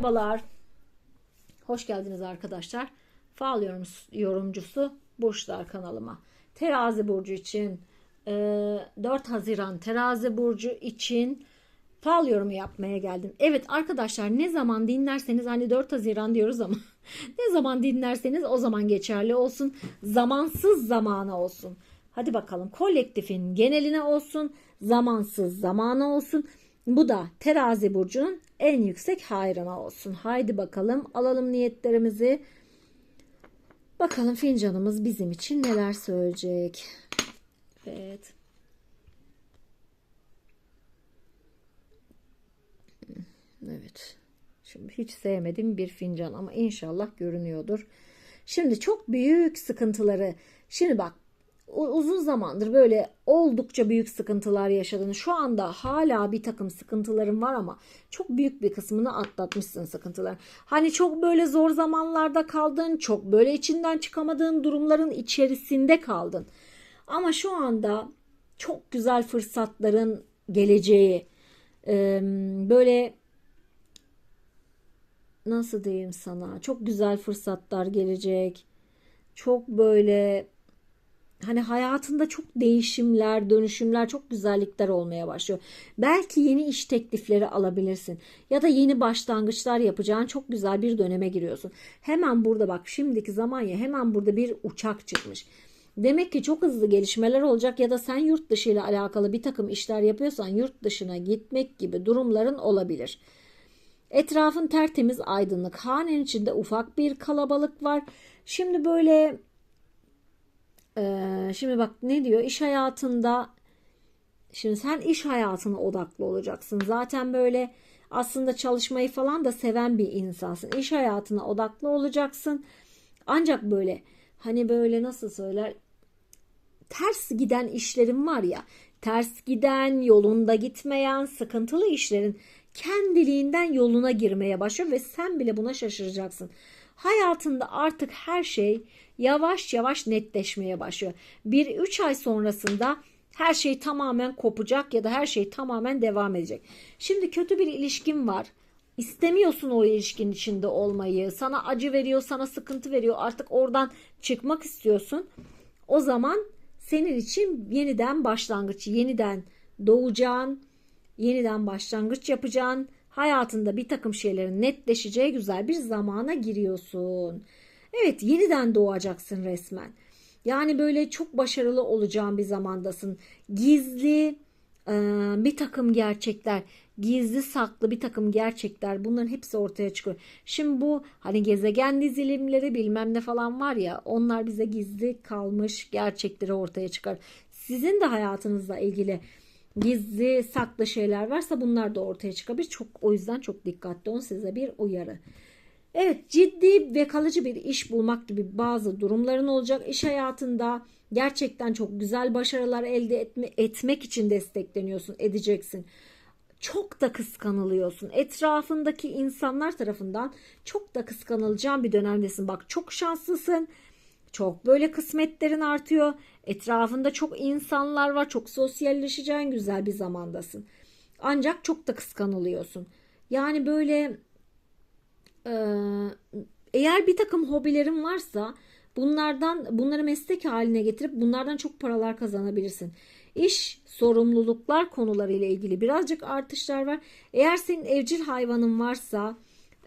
Merhabalar. Hoş geldiniz arkadaşlar. Fal yorum, yorumcusu Burçlar kanalıma. Terazi burcu için e, 4 Haziran Terazi burcu için fal yorumu yapmaya geldim. Evet arkadaşlar ne zaman dinlerseniz hani 4 Haziran diyoruz ama ne zaman dinlerseniz o zaman geçerli olsun. Zamansız zamana olsun. Hadi bakalım kolektifin geneline olsun. Zamansız zamana olsun. Bu da terazi burcunun en yüksek hayrına olsun. Haydi bakalım alalım niyetlerimizi. Bakalım fincanımız bizim için neler söyleyecek. Evet. Evet. Şimdi hiç sevmediğim bir fincan ama inşallah görünüyordur. Şimdi çok büyük sıkıntıları. Şimdi bak uzun zamandır böyle oldukça büyük sıkıntılar yaşadın. Şu anda hala bir takım sıkıntıların var ama çok büyük bir kısmını atlatmışsın sıkıntılar. Hani çok böyle zor zamanlarda kaldın, çok böyle içinden çıkamadığın durumların içerisinde kaldın. Ama şu anda çok güzel fırsatların geleceği, böyle nasıl diyeyim sana, çok güzel fırsatlar gelecek. Çok böyle hani hayatında çok değişimler, dönüşümler, çok güzellikler olmaya başlıyor. Belki yeni iş teklifleri alabilirsin ya da yeni başlangıçlar yapacağın çok güzel bir döneme giriyorsun. Hemen burada bak şimdiki zaman ya hemen burada bir uçak çıkmış. Demek ki çok hızlı gelişmeler olacak ya da sen yurt dışı ile alakalı bir takım işler yapıyorsan yurt dışına gitmek gibi durumların olabilir. Etrafın tertemiz aydınlık. Hanenin içinde ufak bir kalabalık var. Şimdi böyle ee, şimdi bak ne diyor iş hayatında şimdi sen iş hayatına odaklı olacaksın. Zaten böyle aslında çalışmayı falan da seven bir insansın. İş hayatına odaklı olacaksın. Ancak böyle hani böyle nasıl söyler ters giden işlerin var ya ters giden yolunda gitmeyen sıkıntılı işlerin kendiliğinden yoluna girmeye başlıyor ve sen bile buna şaşıracaksın. Hayatında artık her şey yavaş yavaş netleşmeye başlıyor. Bir üç ay sonrasında her şey tamamen kopacak ya da her şey tamamen devam edecek. Şimdi kötü bir ilişkin var. İstemiyorsun o ilişkin içinde olmayı. Sana acı veriyor, sana sıkıntı veriyor. Artık oradan çıkmak istiyorsun. O zaman senin için yeniden başlangıç, yeniden doğacağın, yeniden başlangıç yapacağın, hayatında bir takım şeylerin netleşeceği güzel bir zamana giriyorsun. Evet yeniden doğacaksın resmen. Yani böyle çok başarılı olacağın bir zamandasın. Gizli e, bir takım gerçekler, gizli saklı bir takım gerçekler bunların hepsi ortaya çıkıyor. Şimdi bu hani gezegen dizilimleri bilmem ne falan var ya onlar bize gizli kalmış gerçekleri ortaya çıkar. Sizin de hayatınızla ilgili gizli saklı şeyler varsa bunlar da ortaya çıkabilir. Çok o yüzden çok dikkatli olun size bir uyarı. Evet ciddi ve kalıcı bir iş bulmak gibi bazı durumların olacak. İş hayatında gerçekten çok güzel başarılar elde etme, etmek için destekleniyorsun, edeceksin. Çok da kıskanılıyorsun. Etrafındaki insanlar tarafından çok da kıskanılacağın bir dönemdesin. Bak çok şanslısın. Çok böyle kısmetlerin artıyor. Etrafında çok insanlar var. Çok sosyalleşeceğin güzel bir zamandasın. Ancak çok da kıskanılıyorsun. Yani böyle eğer bir takım hobilerin varsa bunlardan bunları meslek haline getirip bunlardan çok paralar kazanabilirsin. İş, sorumluluklar konularıyla ilgili birazcık artışlar var. Eğer senin evcil hayvanın varsa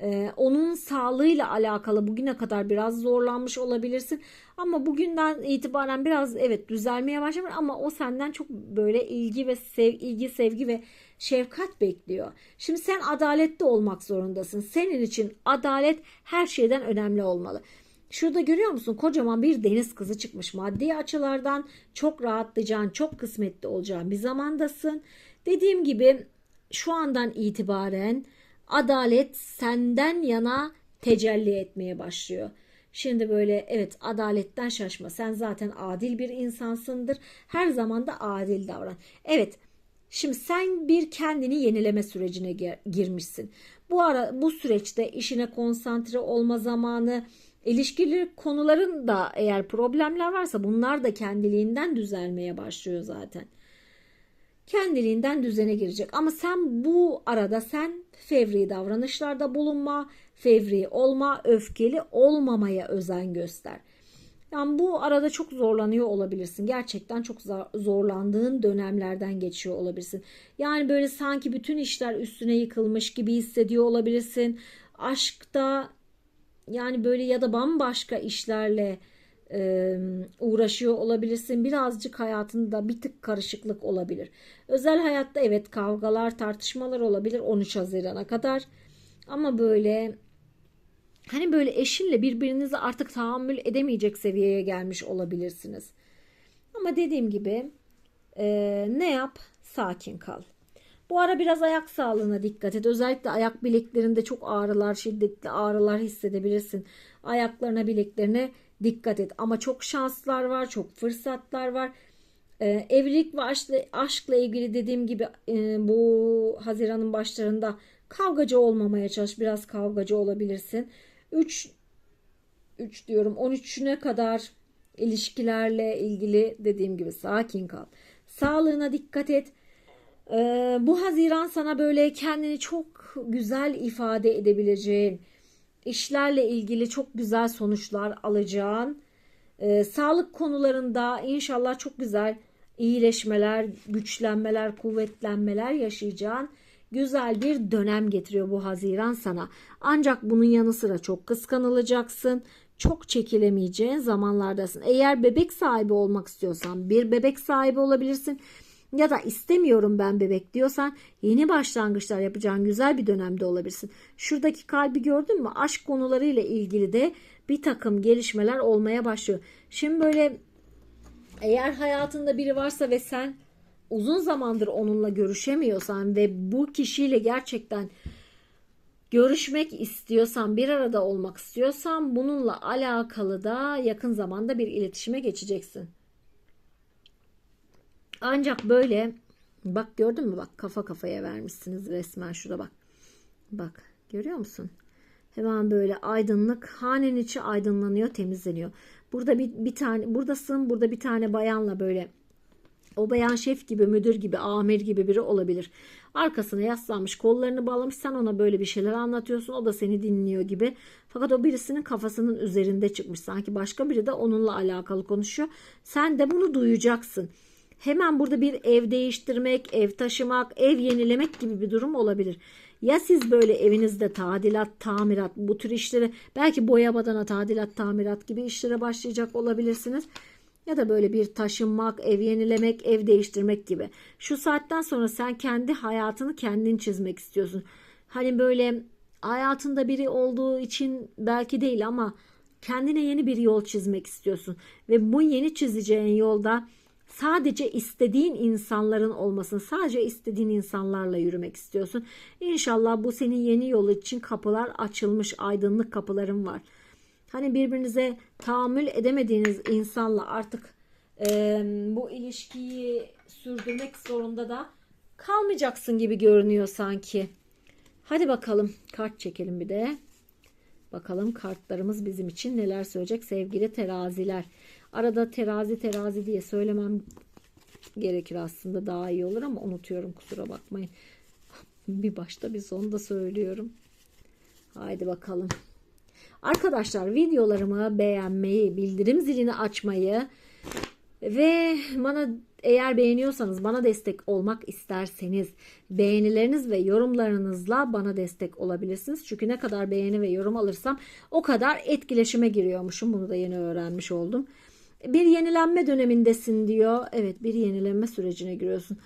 ee, onun sağlığıyla alakalı bugüne kadar biraz zorlanmış olabilirsin. Ama bugünden itibaren biraz evet düzelmeye başlamış ama o senden çok böyle ilgi ve sev, ilgi, sevgi ve şefkat bekliyor. Şimdi sen adaletli olmak zorundasın. Senin için adalet her şeyden önemli olmalı. Şurada görüyor musun? Kocaman bir deniz kızı çıkmış. Maddi açılardan çok rahatlayacağın, çok kısmetli olacağın bir zamandasın. Dediğim gibi şu andan itibaren adalet senden yana tecelli etmeye başlıyor. Şimdi böyle evet adaletten şaşma. Sen zaten adil bir insansındır. Her zaman da adil davran. Evet. Şimdi sen bir kendini yenileme sürecine girmişsin. Bu ara bu süreçte işine konsantre olma zamanı, ilişkili konuların da eğer problemler varsa bunlar da kendiliğinden düzelmeye başlıyor zaten. Kendiliğinden düzene girecek. Ama sen bu arada sen fevri davranışlarda bulunma, fevri olma, öfkeli olmamaya özen göster. Yani bu arada çok zorlanıyor olabilirsin. Gerçekten çok zorlandığın dönemlerden geçiyor olabilirsin. Yani böyle sanki bütün işler üstüne yıkılmış gibi hissediyor olabilirsin. Aşkta yani böyle ya da bambaşka işlerle e, uğraşıyor olabilirsin. Birazcık hayatında bir tık karışıklık olabilir. Özel hayatta evet kavgalar, tartışmalar olabilir 13 Haziran'a kadar. Ama böyle hani böyle eşinle birbirinizi artık tahammül edemeyecek seviyeye gelmiş olabilirsiniz. Ama dediğim gibi e, ne yap? Sakin kal. Bu ara biraz ayak sağlığına dikkat et. Özellikle ayak bileklerinde çok ağrılar, şiddetli ağrılar hissedebilirsin. Ayaklarına, bileklerine dikkat et. Ama çok şanslar var, çok fırsatlar var. Ee, evlilik ve aşkla, aşkla ilgili dediğim gibi e, bu Haziran'ın başlarında kavgacı olmamaya çalış. Biraz kavgacı olabilirsin. 3 3 diyorum 13'üne kadar ilişkilerle ilgili dediğim gibi sakin kal. Sağlığına dikkat et. Ee, bu Haziran sana böyle kendini çok güzel ifade edebileceğin, işlerle ilgili çok güzel sonuçlar alacağın, e, sağlık konularında inşallah çok güzel iyileşmeler, güçlenmeler, kuvvetlenmeler yaşayacağın güzel bir dönem getiriyor bu Haziran sana. Ancak bunun yanı sıra çok kıskanılacaksın. Çok çekilemeyeceğin zamanlardasın. Eğer bebek sahibi olmak istiyorsan bir bebek sahibi olabilirsin ya da istemiyorum ben bebek diyorsan yeni başlangıçlar yapacağın güzel bir dönemde olabilirsin. Şuradaki kalbi gördün mü? Aşk konularıyla ilgili de bir takım gelişmeler olmaya başlıyor. Şimdi böyle eğer hayatında biri varsa ve sen uzun zamandır onunla görüşemiyorsan ve bu kişiyle gerçekten görüşmek istiyorsan, bir arada olmak istiyorsan bununla alakalı da yakın zamanda bir iletişime geçeceksin. Ancak böyle bak gördün mü bak kafa kafaya vermişsiniz resmen şurada bak. Bak görüyor musun? Hemen böyle aydınlık hanenin içi aydınlanıyor temizleniyor. Burada bir, bir tane buradasın burada bir tane bayanla böyle o bayan şef gibi, müdür gibi, amir gibi biri olabilir. Arkasına yaslanmış, kollarını bağlamış. Sen ona böyle bir şeyler anlatıyorsun. O da seni dinliyor gibi. Fakat o birisinin kafasının üzerinde çıkmış. Sanki başka biri de onunla alakalı konuşuyor. Sen de bunu duyacaksın hemen burada bir ev değiştirmek, ev taşımak, ev yenilemek gibi bir durum olabilir. Ya siz böyle evinizde tadilat, tamirat bu tür işlere belki boya badana tadilat, tamirat gibi işlere başlayacak olabilirsiniz. Ya da böyle bir taşınmak, ev yenilemek, ev değiştirmek gibi. Şu saatten sonra sen kendi hayatını kendin çizmek istiyorsun. Hani böyle hayatında biri olduğu için belki değil ama kendine yeni bir yol çizmek istiyorsun. Ve bu yeni çizeceğin yolda sadece istediğin insanların olmasın. Sadece istediğin insanlarla yürümek istiyorsun. İnşallah bu senin yeni yol için kapılar açılmış, aydınlık kapıların var. Hani birbirinize tahammül edemediğiniz insanla artık e, bu ilişkiyi sürdürmek zorunda da kalmayacaksın gibi görünüyor sanki. Hadi bakalım kart çekelim bir de. Bakalım kartlarımız bizim için neler söyleyecek sevgili teraziler. Arada terazi terazi diye söylemem gerekir aslında daha iyi olur ama unutuyorum kusura bakmayın. Bir başta bir sonda söylüyorum. Haydi bakalım. Arkadaşlar videolarımı beğenmeyi, bildirim zilini açmayı ve bana eğer beğeniyorsanız bana destek olmak isterseniz beğenileriniz ve yorumlarınızla bana destek olabilirsiniz. Çünkü ne kadar beğeni ve yorum alırsam o kadar etkileşime giriyormuşum. Bunu da yeni öğrenmiş oldum. Bir yenilenme dönemindesin diyor. Evet bir yenilenme sürecine giriyorsun.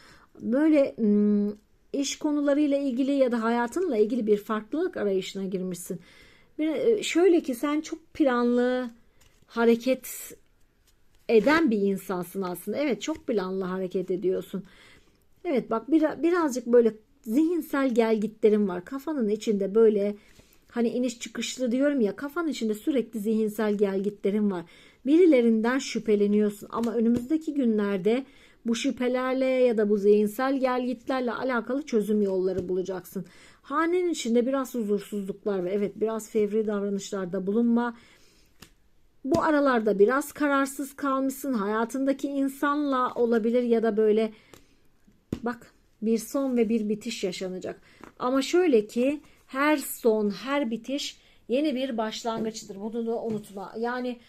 Böyle hmm, iş konularıyla ilgili ya da hayatınla ilgili bir farklılık arayışına girmişsin. E, şöyle ki sen çok planlı hareket eden bir insansın aslında. Evet çok planlı hareket ediyorsun. Evet bak bir, birazcık böyle zihinsel gelgitlerin var. Kafanın içinde böyle hani iniş çıkışlı diyorum ya kafanın içinde sürekli zihinsel gelgitlerin var. Birilerinden şüpheleniyorsun ama önümüzdeki günlerde bu şüphelerle ya da bu zihinsel gelgitlerle alakalı çözüm yolları bulacaksın. Hanenin içinde biraz huzursuzluklar ve evet biraz fevri davranışlarda bulunma. Bu aralarda biraz kararsız kalmışsın. Hayatındaki insanla olabilir ya da böyle Bak bir son ve bir bitiş yaşanacak. Ama şöyle ki her son, her bitiş yeni bir başlangıçtır. Bunu da unutma. Yani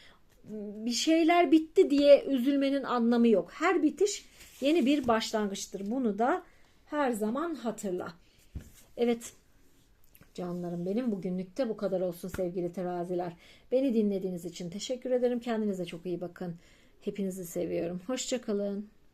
bir şeyler bitti diye üzülmenin anlamı yok. Her bitiş yeni bir başlangıçtır. Bunu da her zaman hatırla. Evet canlarım benim bugünlükte bu kadar olsun sevgili teraziler. Beni dinlediğiniz için teşekkür ederim. Kendinize çok iyi bakın. Hepinizi seviyorum. Hoşçakalın.